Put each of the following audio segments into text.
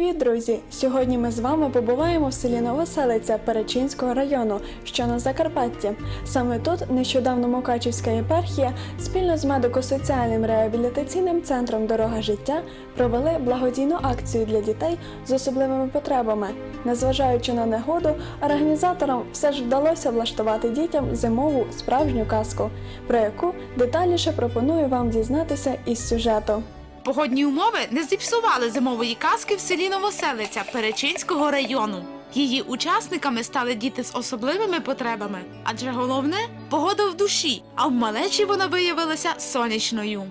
Привіт, друзі! Сьогодні ми з вами побуваємо в селі Новоселиця Перечинського району, що на Закарпатті. Саме тут нещодавно Мукачівська єпархія спільно з медико-соціальним реабілітаційним центром Дорога життя провели благодійну акцію для дітей з особливими потребами. Незважаючи на негоду, організаторам все ж вдалося влаштувати дітям зимову справжню казку, про яку детальніше пропоную вам дізнатися із сюжету. Погодні умови не зіпсували зимової казки в селі Новоселиця Перечинського району. Її учасниками стали діти з особливими потребами, адже головне погода в душі, а в малечі вона виявилася сонячною.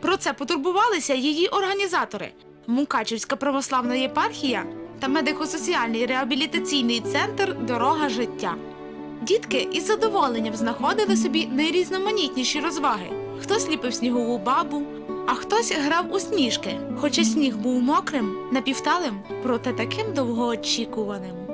Про це потурбувалися її організатори Мукачівська православна єпархія та медико-соціальний реабілітаційний центр Дорога життя. Дітки із задоволенням знаходили собі найрізноманітніші розваги. Хтось ліпив снігову бабу, а хтось грав у сніжки, хоча сніг був мокрим, напівталим, проте таким довгоочікуваним.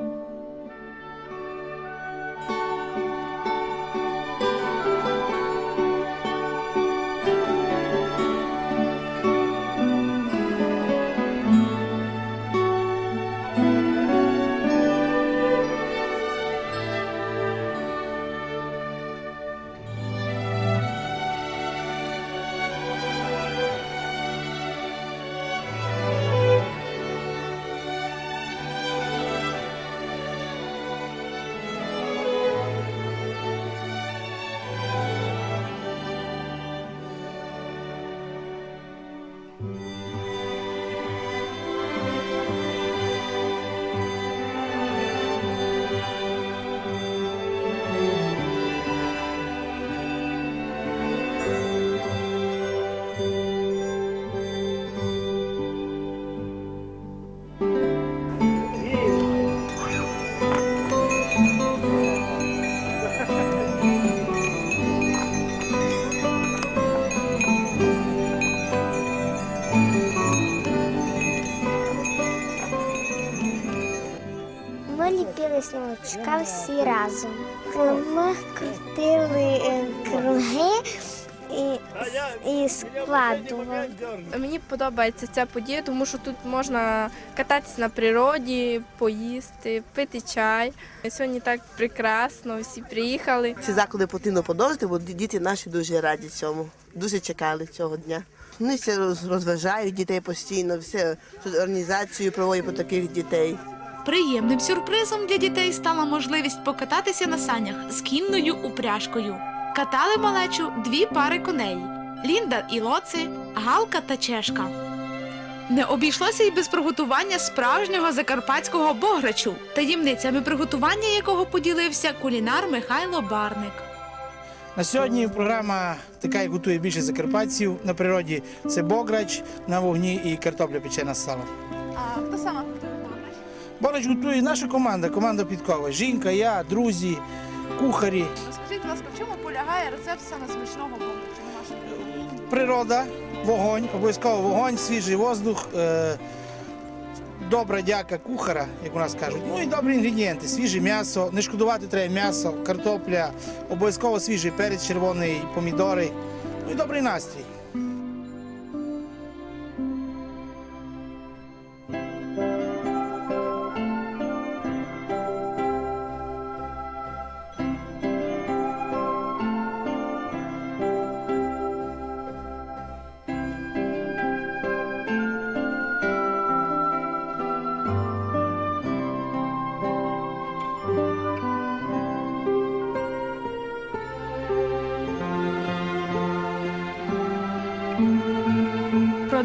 Складували. Мені подобається ця подія, тому що тут можна кататися на природі, поїсти, пити чай. Сьогодні так прекрасно, всі приїхали. Ці заклади потрібно подовжити, бо діти наші дуже раді цьому. Дуже чекали цього дня. Вони все роз- розважають дітей постійно, все організацію проводять по таких дітей. Приємним сюрпризом для дітей стала можливість покататися на санях з кінною упряжкою. Катали малечу дві пари коней Лінда і Лоци, Галка та Чешка. Не обійшлося й без приготування справжнього закарпатського бограчу, таємницями приготування якого поділився кулінар Михайло Барник. На сьогодні програма така, як готує більше закарпатців. На природі це бограч на вогні і картопля печена з салом. А хто саме готує бограч? Бограч готує наша команда, команда Підкова. Жінка, я, друзі, кухарі. Розкажіть, будь ласка, в чому полягає рецепт саме смачного бограчу Природа, вогонь, обов'язково вогонь, свіжий воздух. Е- Добра дяка кухара, як у нас кажуть. Ну і добрі інгредієнти. Свіже м'ясо, не шкодувати треба м'ясо, картопля, обов'язково свіжий перець червоний, помідори. Ну і добрий настрій.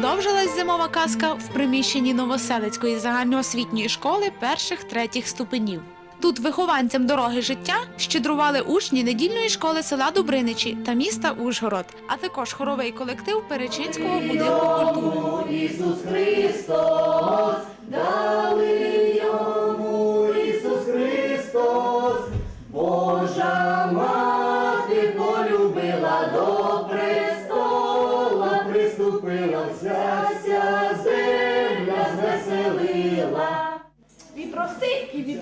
Продовжилась зимова казка в приміщенні Новоселицької загальноосвітньої школи перших третіх ступенів. Тут вихованцям дороги життя щедрували учні недільної школи села Добриничі та міста Ужгород, а також хоровий колектив Перечинського будинку культури. Від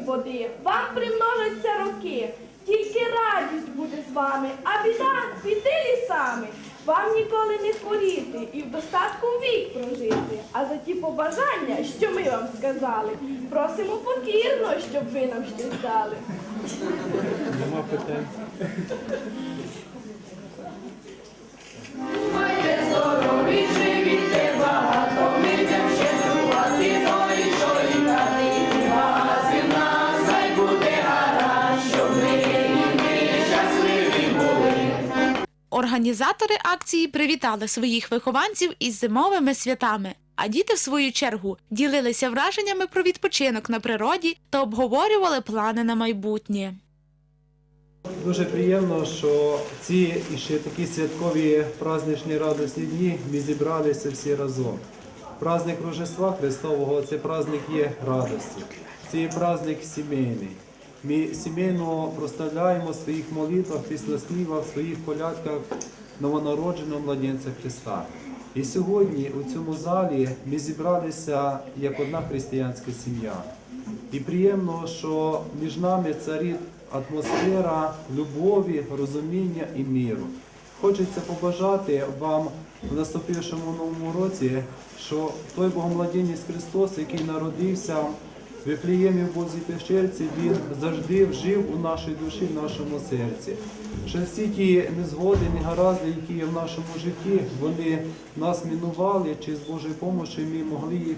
води вам примножаться роки. Тільки радість буде з вами, а біда піди лісами. Вам ніколи не хворіти і в достатку вік прожити. А за ті побажання, що ми вам сказали, просимо покірно, щоб ви нам щастали. Організатори акції привітали своїх вихованців із зимовими святами. А діти, в свою чергу, ділилися враженнями про відпочинок на природі та обговорювали плани на майбутнє. Дуже приємно, що ці і ще такі святкові праздничні радісні дні ми зібралися всі разом. Праздник Рождества Христового це праздник є радості, це є праздник сімейний. Ми сімейно проставляємо в своїх молитвах, пісноспівах, в своїх колядках новонародженого младенця Христа. І сьогодні у цьому залі ми зібралися як одна християнська сім'я. І приємно, що між нами царить атмосфера любові, розуміння і міру. Хочеться побажати вам в наступившому новому році, що той Богомладенець Христос, який народився в Вифлеємі в Бозій пещерці, він завжди жив у нашій душі, в нашому серці. Що всі ті незгоди, негаразди, які є в нашому житті, вони нас мінували, чи з Божою допомогою ми могли їх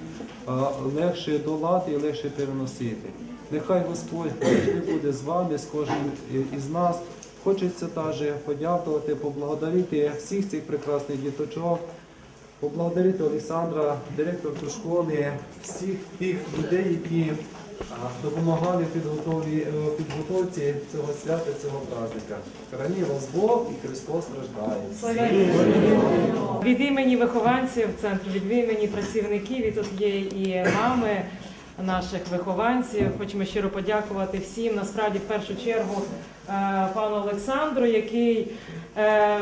легше долати і легше переносити. Нехай Господь завжди буде з вами, з кожним із нас. Хочеться також подякувати, поблагодарити всіх цих прекрасних діточок, поблагодарити Олександра, директорку школи, всіх тих людей, які допомагали е, підготовці цього свята, цього праздника. Храні вас Бог і Христос рождає. Від імені вихованців центру, від імені працівників, і тут є і мами наших вихованців. Хочемо щиро подякувати всім. Насправді, в першу чергу, е, пану Олександру, який е,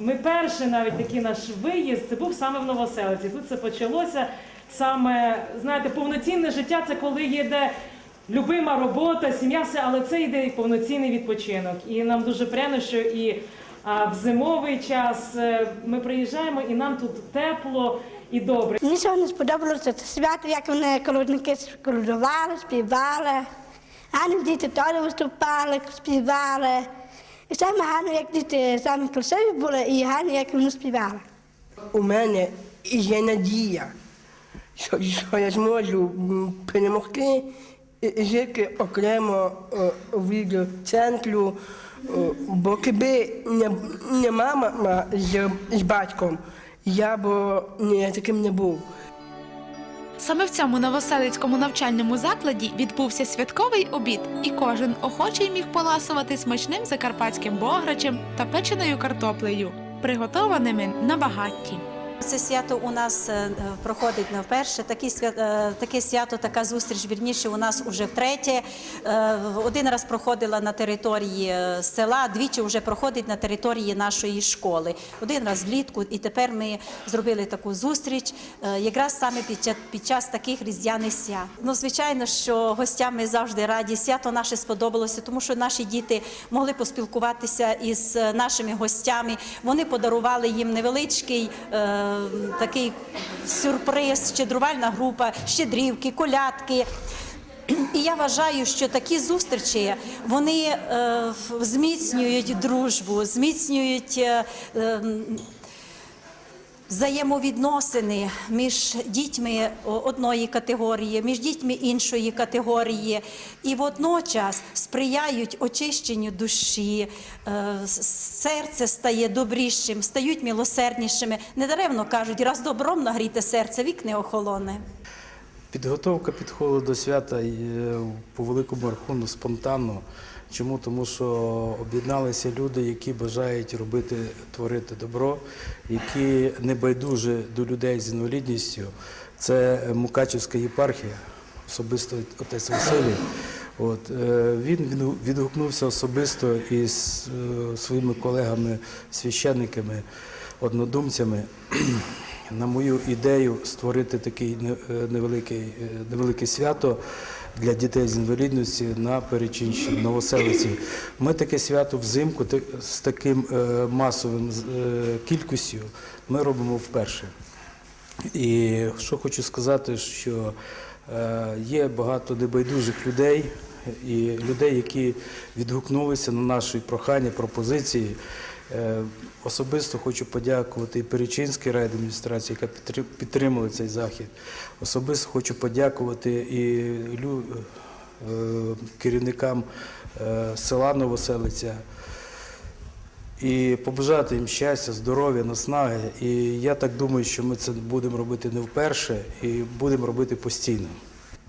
ми перший навіть такий наш виїзд, це був саме в Новоселиці. Тут це почалося саме, знаєте, повноцінне життя це коли є де любима робота, сім'я, все, але це йде і повноцінний відпочинок. І нам дуже приємно, що і а, в зимовий час е, ми приїжджаємо, і нам тут тепло і добре. Мені сьогодні сподобалося це свято, як вони колодники колодували, співали. Гарні діти теж виступали, співали. І саме гарно, як діти самі красиві були, і гарно, як вони співали. у мене є надія, що, що я зможу перемогти жити окремо від центру, бо якби не, не мама з, з батьком, я б не таким не був. Саме в цьому новоселицькому навчальному закладі відбувся святковий обід, і кожен охочий міг поласувати смачним закарпатським бограчем та печеною картоплею, приготованими на багатті. Це свято у нас е, проходить не вперше. Такі свя- е, таке свято, така зустріч вірніше у нас уже втретє. Е, Один раз проходила на території е, села, двічі вже проходить на території нашої школи. Один раз влітку, і тепер ми зробили таку зустріч е, якраз саме під час, під час таких різдвяних свят. Ну, звичайно, що гостям ми завжди раді. Свято наше сподобалося, тому що наші діти могли поспілкуватися із е, нашими гостями. Вони подарували їм невеличкий е, такий сюрприз, щедрувальна група, щедрівки, колядки. І я вважаю, що такі зустрічі вони е, зміцнюють дружбу, зміцнюють е, е, взаємовідносини між дітьми одної категорії, між дітьми іншої категорії, і водночас сприяють очищенню душі, е, серце стає добрішим, стають милосерднішими. Недаремно кажуть, раз добром нагріте серце, вік не охолоне. Підготовка підходу до свята є по великому рахунку спонтанно. Чому? Тому що об'єдналися люди, які бажають робити, творити добро, які не байдужі до людей з інвалідністю. Це Мукачівська єпархія, особисто отець Василій. От, е, він відгукнувся особисто із е, своїми колегами, священниками, однодумцями на мою ідею створити такий е, невеликий, невелике свято для дітей з інвалідності на Перечинщині, Новоселиці. Ми таке свято взимку з таким е, масовим е, кількістю ми робимо вперше. І що хочу сказати, що е, є багато небайдужих людей і людей, які відгукнулися на наші прохання, пропозиції. Е, Особисто хочу подякувати і Перечинській райадміністрації, яка підтримала цей захід. Особисто хочу подякувати і е, керівникам е, села Новоселиця, і побажати їм щастя, здоров'я, наснаги. І я так думаю, що ми це будемо робити не вперше і будемо робити постійно.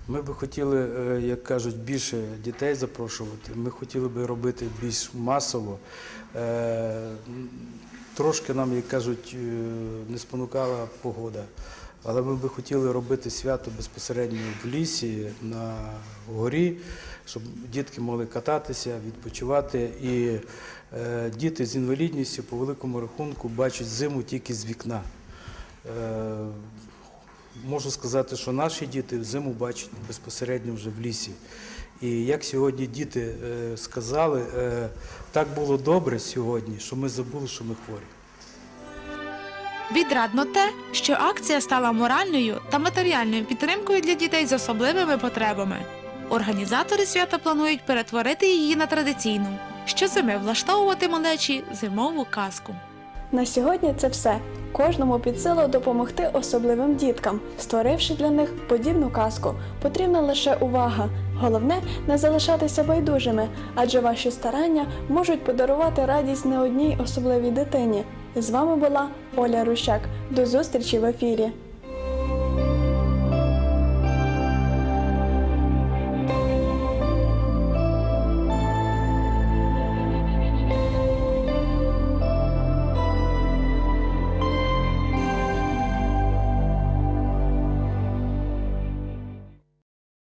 Ми би хотіли, е, як кажуть, більше дітей запрошувати. Ми хотіли би робити більш масово. Е, Трошки нам, як кажуть, е, не спонукала погода. Але ми би хотіли робити свято безпосередньо в лісі, на горі, щоб дітки могли кататися, відпочивати. І діти з інвалідністю по великому рахунку бачать зиму тільки з вікна. Можу сказати, що наші діти зиму бачать безпосередньо вже в лісі. І як сьогодні діти е, сказали, е, так було добре сьогодні, що ми забули, що ми хворі. Відрадно те, що акція стала моральною та матеріальною підтримкою для дітей з особливими потребами. Організатори свята планують перетворити її на традиційну, щозими влаштовувати малечі зимову казку. На сьогодні це все. Кожному під силу допомогти особливим діткам, створивши для них подібну казку. Потрібна лише увага. Головне не залишатися байдужими, адже ваші старання можуть подарувати радість не одній особливій дитині. З вами була Оля Рущак. До зустрічі в ефірі.